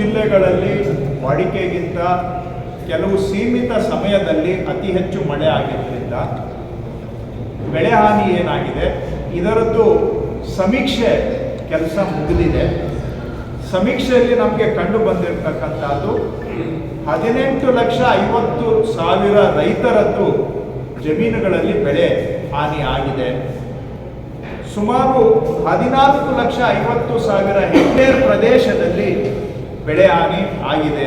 ಜಿಲ್ಲೆಗಳಲ್ಲಿ ವಾಡಿಕೆಗಿಂತ ಕೆಲವು ಸೀಮಿತ ಸಮಯದಲ್ಲಿ ಅತಿ ಹೆಚ್ಚು ಮಳೆ ಆಗಿದ್ದರಿಂದ ಬೆಳೆ ಹಾನಿ ಏನಾಗಿದೆ, ಇದರದ್ದು ಸಮೀಕ್ಷೆ ಕೆಲಸ ಮುಗಿದಿದೆ. ಸಮೀಕ್ಷೆಯಲ್ಲಿ ನಮಗೆ ಕಂಡು ಬಂದಿರತಕ್ಕಂಥದ್ದು ಹದಿನೆಂಟು ಲಕ್ಷ ಐವತ್ತು ಸಾವಿರ ರೈತರದ್ದು ಜಮೀನುಗಳಲ್ಲಿ ಬೆಳೆ ಹಾನಿ ಆಗಿದೆ. ಸುಮಾರು ಹದಿನಾಲ್ಕು ಲಕ್ಷ ಐವತ್ತು ಸಾವಿರ ಹೆಕ್ಟೇರ್ ಪ್ರದೇಶದಲ್ಲಿ ಬೆಳೆ ಹಾನಿ ಆಗಿದೆ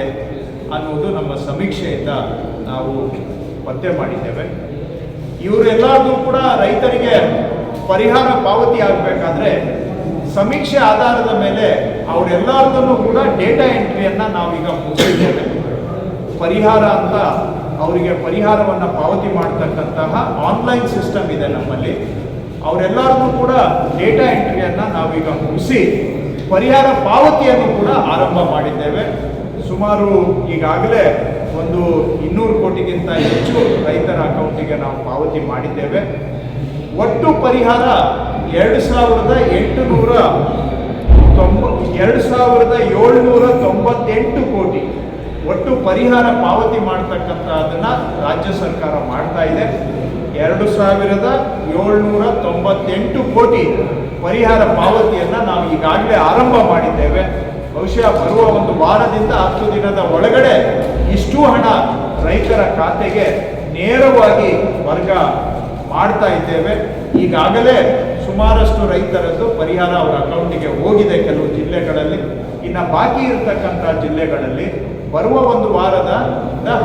ಅನ್ನೋದು ನಮ್ಮ ಸಮೀಕ್ಷೆಯಿಂದ ನಾವು ಪತ್ತೆ ಮಾಡಿದ್ದೇವೆ. ಇವರೆಲ್ಲರೂ ಕೂಡ ರೈತರಿಗೆ ಪರಿಹಾರ ಪಾವತಿ ಆಗಬೇಕಾದ್ರೆ ಸಮೀಕ್ಷೆ ಆಧಾರದ ಮೇಲೆ ಅವರೆಲ್ಲರದನ್ನು ಕೂಡ ಡೇಟಾ ಎಂಟ್ರಿಯನ್ನು ನಾವೀಗ ಮುಗಿಸಿದ್ದೇವೆ. ಪರಿಹಾರ ಅಂತ ಅವರಿಗೆ ಪರಿಹಾರವನ್ನು ಪಾವತಿ ಮಾಡ್ತಕ್ಕಂತಹ ಆನ್ಲೈನ್ ಸಿಸ್ಟಮ್ ಇದೆ ನಮ್ಮಲ್ಲಿ. ಅವರೆಲ್ಲರನ್ನೂ ಕೂಡ ಡೇಟಾ ಎಂಟ್ರಿಯನ್ನು ನಾವೀಗ ಮುಗಿಸಿ ಪರಿಹಾರ ಪಾವತಿಯನ್ನು ಕೂಡ ಆರಂಭ ಮಾಡಿದ್ದೇವೆ. ಸುಮಾರು ಈಗಾಗಲೇ ಒಂದು ಇನ್ನೂರು ಕೋಟಿಗಿಂತ ಹೆಚ್ಚು ರೈತರ ಅಕೌಂಟಿಗೆ ನಾವು ಪಾವತಿ ಮಾಡಿದ್ದೇವೆ. ಒಟ್ಟು ಪರಿಹಾರ ಎರಡು ಸಾವಿರದ ಎಂಟುನೂರ ತೊಂಬ, ಎರಡು ಸಾವಿರದ ಏಳ್ನೂರ ತೊಂಬತ್ತೆಂಟು ಕೋಟಿ ಒಟ್ಟು ಪರಿಹಾರ ಪಾವತಿ ಮಾಡ್ತಕ್ಕಂಥದ್ದನ್ನ ರಾಜ್ಯ ಸರ್ಕಾರ ಮಾಡ್ತಾ ಇದೆ. ಎರಡು ಸಾವಿರದ ಏಳ್ನೂರ ತೊಂಬತ್ತೆಂಟು ಕೋಟಿ ಪರಿಹಾರ ಪಾವತಿಯನ್ನು ನಾವು ಈಗಾಗಲೇ ಆರಂಭ ಮಾಡಿದ್ದೇವೆ. ಬಹುಶಃ ಬರುವ ಒಂದು ವಾರದಿಂದ ಹತ್ತು ದಿನದ ಒಳಗಡೆ ಇಷ್ಟು ಹಣ ರೈತರ ಖಾತೆಗೆ ನೇರವಾಗಿ ವರ್ಗ ಮಾಡ್ತಾ ಇದ್ದೇವೆ. ಈಗಾಗಲೇ ಸುಮಾರಷ್ಟು ರೈತರದ್ದು ಪರಿಹಾರ ಅವರ ಅಕೌಂಟಿಗೆ ಹೋಗಿದೆ ಕೆಲವು ಜಿಲ್ಲೆಗಳಲ್ಲಿ. ಇನ್ನು ಬಾಕಿ ಇರತಕ್ಕಂಥ ಜಿಲ್ಲೆಗಳಲ್ಲಿ ಬರುವ ಒಂದು ವಾರದ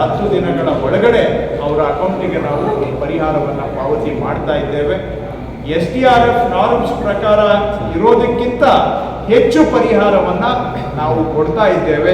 ಹತ್ತು ದಿನಗಳ ಒಳಗಡೆ ಅವರ ಅಕೌಂಟಿಗೆ ನಾವು ಪರಿಹಾರವನ್ನು ಪಾವತಿ ಮಾಡ್ತಾ ಇದ್ದೇವೆ. S D R F norms ಪ್ರಕಾರ ಇರೋದಕ್ಕಿಂತ ಹೆಚ್ಚು ಪರಿಹಾರವನ್ನು ನಾವು ಕೊಡ್ತಾ ಇದ್ದೇವೆ.